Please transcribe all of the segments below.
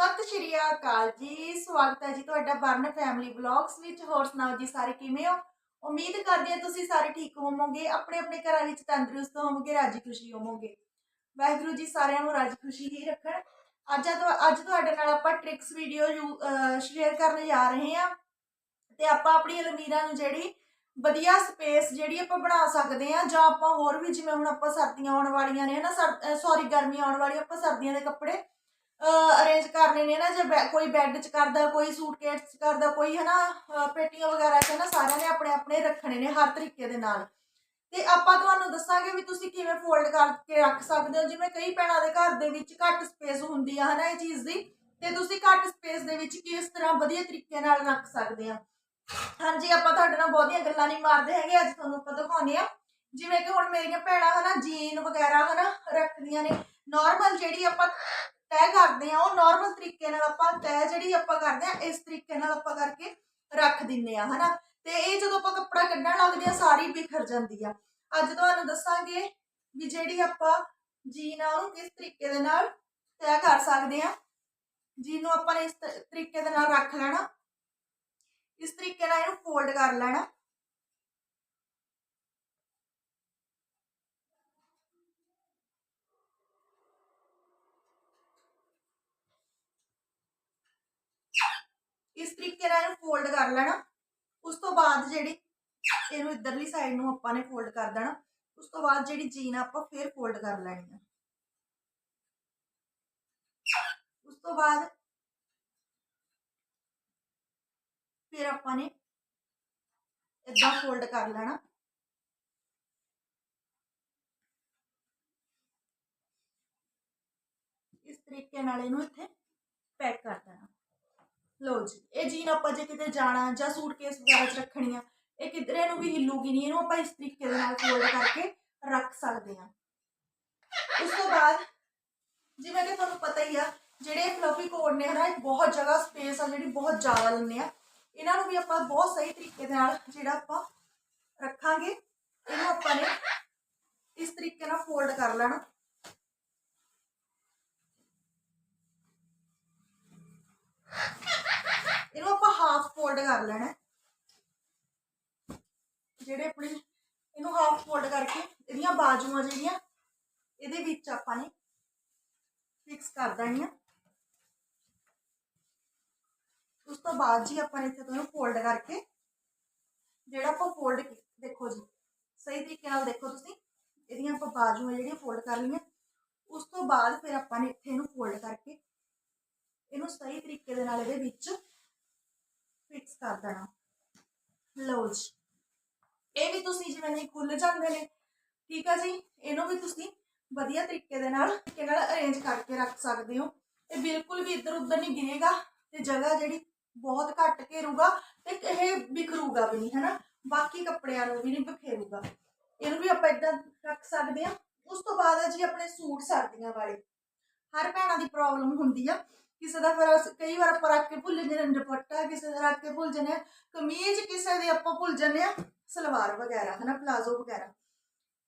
ਸਤਿ ਸ਼੍ਰੀ ਅਕਾਲ ਜੀ, ਸਵਾਗਤ ਹੈ ਜੀ ਤੁਹਾਡਾ ਬਰਨ ਫੈਮਿਲੀ ਵਲੌਗਸ ਵਿੱਚ। ਹੋਰ ਸੁਣਾਓ ਜੀ ਸਾਰੇ ਕਿਵੇਂ ਹੋ? ਉਮੀਦ ਕਰਦੇ ਹਾਂ ਤੁਸੀਂ ਸਾਰੇ ਠੀਕ ਹੋਵੋਗੇ, ਆਪਣੇ ਆਪਣੇ ਘਰਾਂ ਵਿੱਚ ਤੰਦਰੁਸਤ ਹੋਵੋਗੇ, ਰਾਜੀ ਖੁਸ਼ੀ ਹੋਵੋਗੇ। ਵਾਹਿਗੁਰੂ ਜੀ ਸਾਰਿਆਂ ਨੂੰ ਰਾਜੀ ਖੁਸ਼ੀ ਹੀ ਰੱਖਣ। ਅੱਜ ਅੱਜ ਤੁਹਾਡੇ ਨਾਲ ਆਪਾਂ ਟ੍ਰਿਕਸ ਵੀਡੀਓ ਸ਼ੇਅਰ ਕਰਨ ਜਾ ਰਹੇ ਹਾਂ। ਤੇ ਆਪਾਂ ਆਪਣੀ ਅਲਮੀਰਾ ਨੂੰ ਜਿਹੜੀ ਵਧੀਆ ਸਪੇਸ ਜਿਹੜੀ ਆਪਾਂ ਬਣਾ ਸਕਦੇ ਆ ਜਾਂ ਆਪਾਂ ਹੋਰ ਵੀ ਜਿਵੇਂ ਹੁਣ ਆਪਾਂ ਸਰਦੀਆਂ ਆਉਣ ਵਾਲੀਆਂ ਨੇ ਹਨਾ, ਸੌਰੀ ਗਰਮੀਆਂ ਆਉਣ ਵਾਲੀ, ਆਪਾਂ ਸਰਦੀਆਂ ਦੇ ਕੱਪੜੇ ਅਰੇਂਜ ਕਰਨੇ ਨੇ ਨਾ, ਜੇ ਕੋਈ ਬੈੱਡ 'ਚ ਕਰਦਾ, ਕੋਈ ਸੂਟਕੇਸ 'ਚ ਕਰਦਾ, ਕੋਈ ਹਨਾ ਪੇਟੀਆਂ ਵਗੈਰਾ 'ਚ ਨਾ ਸਾਰਿਆਂ ਨੇ ਆਪਣੇ ਆਪਣੇ ਰੱਖਣੇ ਨੇ ਹਰ ਤਰੀਕੇ ਦੇ ਨਾਲ। ਤੇ ਆਪਾਂ ਤੁਹਾਨੂੰ ਦੱਸਾਂਗੇ ਵੀ ਤੁਸੀਂ ਕਿਵੇਂ ਫੋਲਡ ਕਰਕੇ ਰੱਖ ਸਕਦੇ ਹੋ। ਜਿਵੇਂ ਕਈ ਭੈਣਾਂ ਦੇ ਘਰ ਦੇ ਵਿੱਚ ਘੱਟ ਸਪੇਸ ਹੁੰਦੀ ਆ ਹਨਾ ਇਹ ਚੀਜ਼ ਦੀ। ਤੇ ਤੁਸੀਂ ਘੱਟ ਸਪੇਸ ਦੇ ਵਿੱਚ ਕਿਸ ਤਰ੍ਹਾਂ ਵਧੀਆ ਤਰੀਕੇ ਨਾਲ ਰੱਖ ਸਕਦੇ ਆ। ਹਾਂਜੀ, ਆਪਾਂ ਤੁਹਾਡੇ ਨਾਲ ਬਹੁਤੀਆਂ ਗੱਲਾਂ ਨਹੀਂ ਮਾਰਦੇ ਹੈਗੇ, ਅੱਜ ਤੁਹਾਨੂੰ ਆਪਾਂ ਦਿਖਾਉਂਦੇ ਆ। ਜਿਵੇਂ ਕਿ ਹੁਣ ਮੇਰੀਆਂ ਭੈਣਾਂ ਹਨਾ ਜੀਨ ਵਗੈਰਾ ਹਨਾ ਰੱਖਦੀਆਂ ਨੇ। ਨਾਰਮਲ ਜਿਹੜੀ ਆਪਾਂ ਤੈਅ ਕਰਦੇ ਆ ਉਹ ਨਾਰਮਲ ਤਰੀਕੇ ਨਾਲ ਆਪਾਂ ਤੈਅ ਜਿਹੜੀ ਆਪਾਂ ਕਰਦੇ ਆ ਇਸ ਤਰੀਕੇ ਨਾਲ ਆਪਾਂ ਕਰਕੇ ਰੱਖ ਦਿੰਨੇ ਆ ਹਨਾ? ਤੇ ਇਹ ਜਦੋਂ ਆਪਾਂ ਕੱਪੜਾ ਕੱਢਣ ਲੱਗਦੇ ਆ ਸਾਰੀ ਬਿਖਰ ਜਾਂਦੀ ਆ। ਅੱਜ ਤੁਹਾਨੂੰ ਦੱਸਾਂਗੇ ਵੀ ਜਿਹੜੀ ਆਪਾਂ ਜੀਨ ਆ, ਉਹਨੂੰ ਕਿਸ ਤਰੀਕੇ ਦੇ ਨਾਲ ਤੈਅ ਕਰ ਸਕਦੇ ਆ ਜੀਨ ਨੂੰ ਆਪਾਂ ਇਸ ਤਰੀਕੇ ਦੇ ਨਾਲ ਰੱਖ ਲੈਣਾ। ਇਸ ਤਰੀਕੇ ਨਾਲ ਇਹਨੂੰ ਫੋਲਡ ਕਰ ਲੈਣਾ ਇਸ ਤਰੀਕੇ ਨਾਲ ਇਹਨੂੰ ਫੋਲਡ ਕਰ ਲੈਣਾ। ਉਸ ਤੋਂ ਬਾਅਦ ਜਿਹੜੀ ਇਹਨੂੰ ਇਧਰਲੀ ਸਾਈਡ ਨੂੰ ਆਪਾਂ ਨੇ ਫੋਲਡ ਕਰ ਦੇਣਾ। ਉਸ ਤੋਂ ਬਾਅਦ ਜਿਹੜੀ ਜੀਨ ਆਪਾਂ ਫੇਰ ਫੋਲਡ ਕਰ ਲੈਣੀ ਆ। ਉਸ ਤੋਂ ਬਾਅਦ ਫਿਰ ਆਪਾਂ ਨੇ ਇਦਾਂ ਫੋਲਡ ਕਰ ਲੈਣਾ। ਇਸ ਤਰੀਕੇ ਨਾਲ ਇਹਨੂੰ ਇੱਥੇ ਪੈਕ ਕਰ ਦੇਣਾ। ਲਓ ਜੀ, ਇਹ ਜੀਨ ਆਪਾਂ ਜੇ ਕਿਤੇ ਜਾਣਾ ਜਾਂ ਸੂਟਕੇਸ ਵਗੈਰਾ 'ਚ ਰੱਖਣੀ ਆ, ਇਹ ਕਿਧਰੇ ਨੂੰ ਵੀ ਹਿੱਲੂਗੀ ਨਹੀਂ, ਇਹਨੂੰ ਆਪਾਂ ਇਸ ਤਰੀਕੇ ਦੇ ਨਾਲ ਫੋਲਡ ਕਰਕੇ ਰੱਖ ਸਕਦੇ ਆ। ਉਸ ਤੋਂ ਬਾਅਦ, ਜਿਵੇਂ ਕਿ ਤੁਹਾਨੂੰ ਪਤਾ ਹੀ ਆ, ਜਿਹੜੇ ਫਲਫੀ ਕੋਡ ਨੇ ਹਨਾ ਬਹੁਤ ਜਗ੍ਹਾ ਸਪੇਸ ਆ, ਜਿਹੜੀ ਬਹੁਤ ਜ਼ਿਆਦਾ ਲੈਂਦੇ ਆ, ਇਹਨਾਂ ਨੂੰ ਵੀ ਆਪਾਂ ਬਹੁਤ ਸਹੀ ਤਰੀਕੇ ਦੇ ਨਾਲ ਜਿਹੜਾ ਆਪਾਂ ਰੱਖਾਂਗੇ, ਇਹਨੂੰ ਆਪਾਂ ਨੇ ਇਸ ਤਰੀਕੇ ਨਾਲ ਫੋਲਡ ਕਰ ਲੈਣਾ। ਇਹਨੂੰ ਆਪਾਂ ਹਾਫ ਫੋਲਡ ਕਰ ਲੈਣਾ ਜਿਹੜੇ ਆਪਣੇ ਇਹਨੂੰ ਹਾਫ ਫੋਲਡ ਕਰਕੇ ਇਹਦੀਆਂ ਬਾਜੂਆਂ ਜਿਹੜੀਆਂ, ਇਹਦੇ ਵਿੱਚ ਆਪਾਂ ਨੇ ਫਿਕਸ ਕਰ ਦੇਣੀਆਂ। ਉਸ ਤੋਂ ਬਾਅਦ ਜੀ ਆਪਾਂ ਨੇ ਇੱਥੇ ਤੋਂ ਫੋਲਡ ਕਰਕੇ, ਜਿਹੜਾ ਆਪਾਂ ਫੋਲਡ ਦੇਖੋ ਜੀ, ਸਹੀ ਤਰੀਕੇ ਨਾਲ ਦੇਖੋ ਤੁਸੀਂ, ਇਹਦੀਆਂ ਆਪਾਂ ਬਾਜੂਆਂ ਜਿਹੜੀਆਂ ਫੋਲਡ ਕਰ ਲਈਆਂ। ਉਸ ਤੋਂ ਬਾਅਦ ਫਿਰ ਆਪਾਂ ਨੇ ਇੱਥੇ ਇਹਨੂੰ ਸਹੀ ਤਰੀਕੇ ਦੇ ਨਾਲ ਇਹਦੇ ਵਿੱਚ ਫਿਕਸ ਕਰ ਦੇਣਾ। ਲਓ ਜੀ। ਇਹ ਵੀ ਤੁਸੀਂ ਜਿਵੇਂ ਨਹੀਂ ਖੁੱਲ ਜਾਂਦੇ ਨੇ, ਠੀਕ ਆ ਜੀ? ਇਹਨੂੰ ਵੀ ਤੁਸੀਂ ਵਧੀਆ ਤਰੀਕੇ ਦੇ ਨਾਲ ਤਰੀਕੇ ਨਾਲ ਅਰੇਂਜ ਕਰਕੇ ਰੱਖ ਸਕਦੇ ਹੋ। ਇਹ ਬਿਲਕੁਲ ਵੀ ਇੱਧਰ ਉੱਧਰ ਨਹੀਂ ਗਿਰੇਗਾ ਤੇ ਜਗ੍ਹਾ ਜਿਹੜੀ ਬਹੁਤ ਘੱਟ ਘੇਰੂਗਾ ਤੇ ਇਹ ਬਿਖਰੂਗਾ ਵੀ ਨਹੀਂ, ਹਨਾ? ਬਾਕੀ ਕੱਪੜਿਆਂ ਨੂੰ ਵੀ ਨਹੀਂ ਬਿਖੇਰੂਗਾ। ਇਹਨੂੰ ਵੀ ਆਪਾਂ ਇਦਾਂ ਰੱਖ ਸਕਦੇ ਆ। ਉਸ ਤੋਂ ਬਾਅਦ ਹੈ ਜੀ ਆਪਣੇ ਸੂਟ ਸਰਦੀਆਂ ਵਾਲੇ। ਹਰ ਭੈਣਾਂ ਦੀ ਪ੍ਰੋਬਲਮ ਹੁੰਦੀ ਆ। ਕਿਸੇ ਦਾ ਫਿਰ ਅਸੀਂ ਕਈ ਵਾਰ ਆਪਾਂ ਰੱਖ ਕੇ ਭੁੱਲ ਜਾਂਦੇ ਨੇ ਦੁਪੱਟਾ ਕਿਸੇ ਦਾ ਰੱਖ ਕੇ ਭੁੱਲ ਜਾਂਦੇ ਆ ਕਮੀਜ਼ ਕਿਸੇ ਦੀ ਆਪਾਂ ਭੁੱਲ ਜਾਂਦੇ ਆ ਸਲਵਾਰ ਵਗੈਰਾ, ਹਨਾ, ਪਲਾਜ਼ੋ ਵਗੈਰਾ।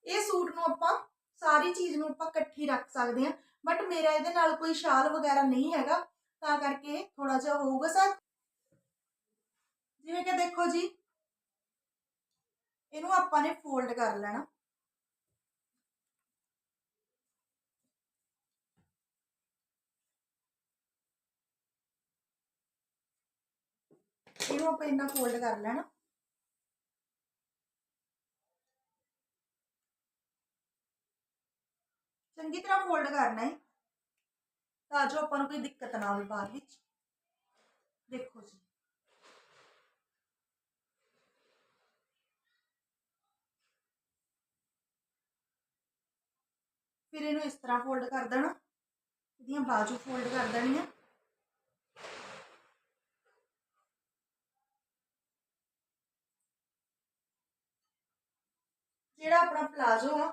ਇਹ ਸੂਟ ਨੂੰ ਆਪਾਂ ਸਾਰੀ ਚੀਜ਼ ਨੂੰ ਆਪਾਂ ਇਕੱਠੀ ਰੱਖ ਸਕਦੇ ਆ ਬਟ ਮੇਰਾ ਇਹਦੇ ਨਾਲ ਕੋਈ ਸ਼ਾਲ ਵਗੈਰਾ ਨਹੀਂ ਹੈਗਾ, ਤਾਂ ਕਰਕੇ ਥੋੜਾ ਜਿਹਾ ਹੋਊਗਾ ਸਰ। ਜਿਵੇਂ ਕਿ ਦੇਖੋ ਜੀ, ਇਹਨੂੰ ਆਪਾਂ ਨੇ ਫੋਲਡ ਕਰ ਲੈਣਾ। ਇਹਨੂੰ ਆਪਾਂ ਇੰਨਾ ਫੋਲਡ ਕਰ ਲੈਣਾ। ਚੰਗੀ ਤਰ੍ਹਾਂ ਫੋਲਡ ਕਰਨਾ ਹੈ। ਤਾਂ ਜੋ ਆਪਾਂ ਨੂੰ ਕੋਈ ਦਿੱਕਤ ਨਾ ਆਵੇ ਬਾਅਦ ਵਿੱਚ। ਦੇਖੋ ਜੀ। ਫਿਰ ਇਹਨੂੰ ਇਸ ਤਰ੍ਹਾਂ ਫੋਲਡ ਕਰ ਦੇਣਾ। ਇਹਦੀਆਂ ਬਾਜੂ ਫੋਲਡ ਕਰ ਦੇਣੀਆਂ। ਜਿਹੜਾ ਆਪਣਾ ਪਲਾਜ਼ੋ ਆ।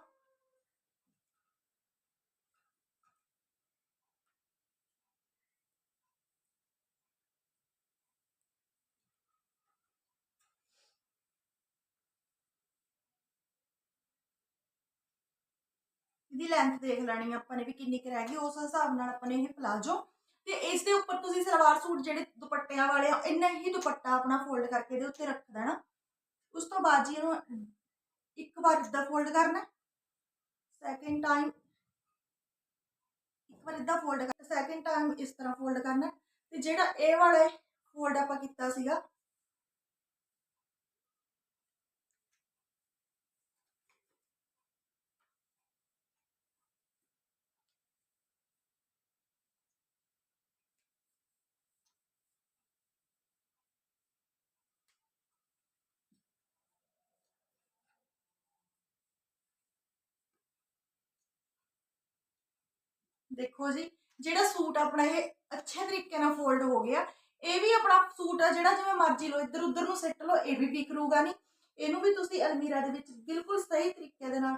ਇਹਦੀ ਲੈਂਥ ਦੇਖ ਲੈਣੀ ਆਪਾਂ ਨੇ ਵੀ ਕਿੰਨੀ ਕੁ ਰਹਿ ਗਈ, ਉਸ ਹਿਸਾਬ ਨਾਲ ਆਪਾਂ ਨੇ ਇਹ ਪਲਾਜੋ। ਤੇ ਇਸ ਦੇ ਉੱਪਰ ਤੁਸੀਂ ਸਲਵਾਰ ਸੂਟ ਜਿਹੜੇ ਦੁਪੱਟਿਆਂ ਵਾਲੇ ਆ, ਇੰਨਾ ਹੀ ਦੁਪੱਟਾ ਆਪਣਾ ਫੋਲਡ ਕਰਕੇ ਇਹਦੇ ਉੱਤੇ ਰੱਖ ਦੇਣਾ। ਉਸ ਤੋਂ ਬਾਅਦ ਜੀ ਇਹਨੂੰ ਇੱਕ ਵਾਰ ਇਦਾਂ ਫੋਲਡ ਕਰਨਾ। ਸੈਕਿੰਡ ਟਾਈਮ ਇੱਕ ਵਾਰ ਇਦਾਂ ਫੋਲਡ ਕਰ ਸੈਕਿੰਡ ਟਾਈਮ ਇਸ ਤਰ੍ਹਾਂ ਫੋਲਡ ਕਰਨਾ। ਤੇ ਜਿਹੜਾ ਇਹ ਵਾਲਾ ਫੋਲਡ ਆਪਾਂ ਕੀਤਾ ਸੀਗਾ ਦੇਖੋ ਜੀ, ਜਿਹੜਾ ਸੂਟ ਆਪਣਾ ਇਹ ਅੱਛੇ ਤਰੀਕੇ ਨਾਲ ਫੋਲਡ ਹੋ ਗਿਆ, ਇਹ ਵੀ ਆਪਣਾ ਸੂਟ ਆ ਜਿਹੜਾ ਜਿਵੇਂ ਮਰਜ਼ੀ ਲਓ ਇੱਧਰ ਉੱਧਰ ਨੂੰ ਸਿੱਟ ਲਓ, ਇਹ ਵੀ ਠੀਕ ਰਹੂਗਾ ਨਹੀਂ। ਇਹਨੂੰ ਵੀ ਤੁਸੀਂ ਅਲਮੀਰਾ ਦੇ ਵਿੱਚ ਬਿਲਕੁਲ ਸਹੀ ਤਰੀਕੇ ਦੇ ਨਾਲ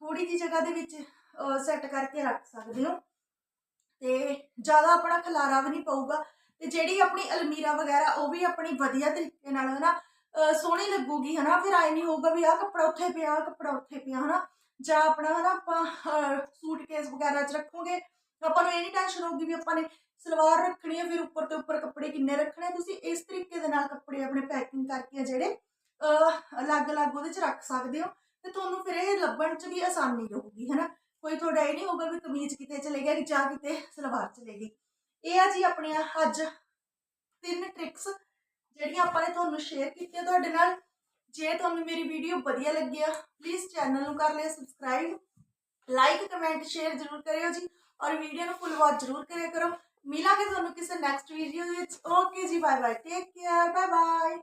ਥੋੜੀ ਜੀ ਜਗ੍ਹਾ ਦੇ ਵਿੱਚ ਸੈੱਟ ਕਰਕੇ ਰੱਖ ਸਕਦੇ ਹੋ। ਤੇ ਜ਼ਿਆਦਾ ਆਪਣਾ ਖਲਾਰਾ ਵੀ ਨਹੀਂ ਪਊਗਾ। ਤੇ ਜਿਹੜੀ ਆਪਣੀ ਅਲਮੀਰਾ ਵਗੈਰਾ, ਉਹ ਵੀ ਆਪਣੀ ਵਧੀਆ ਤਰੀਕੇ ਨਾਲ, ਹਨਾ ਅਹ ਸੋਹਣੀ ਲੱਗੂਗੀ, ਹਨਾ। ਫਿਰ ਆਏ ਨਹੀਂ ਹੋਊਗਾ ਵੀ ਆਹ ਕੱਪੜਾ ਉੱਥੇ ਪਿਆ, ਆਹ ਕੱਪੜਾ ਉੱਥੇ ਪਿਆ, ਹਨਾ। ਜਾਂ ਆਪਣਾ, ਹਨਾ, ਆਪਾਂ ਸੂਟਕੇਸ ਵਗੈਰਾ 'ਚ ਰੱਖੋਗੇ ਆਪਾਂ ਨੂੰ ਇਹ ਨਹੀਂ ਟੈਨਸ਼ਨ ਹੋਊਗੀ ਵੀ ਆਪਾਂ ਨੇ ਸਲਵਾਰ ਰੱਖਣੀ ਹੈ, ਫਿਰ ਉੱਪਰ ਤੇ ਉੱਪਰ ਕੱਪੜੇ ਕਿੰਨੇ ਰੱਖਣੇ ਤੁਸੀਂ ਇਸ ਤਰੀਕੇ ਦੇ ਨਾਲ ਕੱਪੜੇ ਆਪਣੇ ਪੈਕਿੰਗ ਕਰਕੇ ਜਿਹੜੇ ਅਲੱਗ-ਅਲੱਗ ਉਹਦੇ 'ਚ ਰੱਖ ਸਕਦੇ ਹੋ ਤੇ ਤੁਹਾਨੂੰ ਫਿਰ ਇਹ ਲੱਭਣ 'ਚ ਵੀ ਆਸਾਨੀ ਰਹੂਗੀ, ਹਨਾ? ਕੋਈ ਤੁਹਾਡਾ ਇਹ ਨਹੀਂ ਹੋਊਗਾ ਵੀ ਕਮੀਜ਼ ਕਿਤੇ ਚਲੇ ਗਿਆ ਜਾਂ ਕਿਤੇ ਸਲਵਾਰ ਚਲੇ ਗਈ। ਇਹ ਆ ਜੀ ਆਪਣੀਆਂ ਅੱਜ ਤਿੰਨ ਟ੍ਰਿਕਸ ਜਿਹੜੀਆਂ ਆਪਾਂ ਨੇ ਤੁਹਾਨੂੰ ਸ਼ੇਅਰ ਕੀਤੀਆਂ ਤੁਹਾਡੇ ਨਾਲ। ਜੇ ਤੁਹਾਨੂੰ ਮੇਰੀ ਵੀਡੀਓ ਵਧੀਆ ਲੱਗੀ ਆ ਪਲੀਜ਼ ਚੈਨਲ ਨੂੰ ਕਰ ਲਿਆ ਸਬਸਕ੍ਰਾਈਬ ਲਾਈਕ ਕਮੈਂਟ ਸ਼ੇਅਰ ਜ਼ਰੂਰ ਕਰਿਓ ਜੀ। ਔਰ ਵੀਡੀਓ ਨੂੰ ਫੁੱਲ ਵਾਚ ਜ਼ਰੂਰ ਕਰਿਆ ਕਰੋ। ਮਿਲਾਂਗੇ ਤੁਹਾਨੂੰ ਕਿਸੇ ਨੈਕਸਟ ਵੀਡੀਓ ਵਿੱਚ। ਓਕੇ ਜੀ bye bye take care bye bye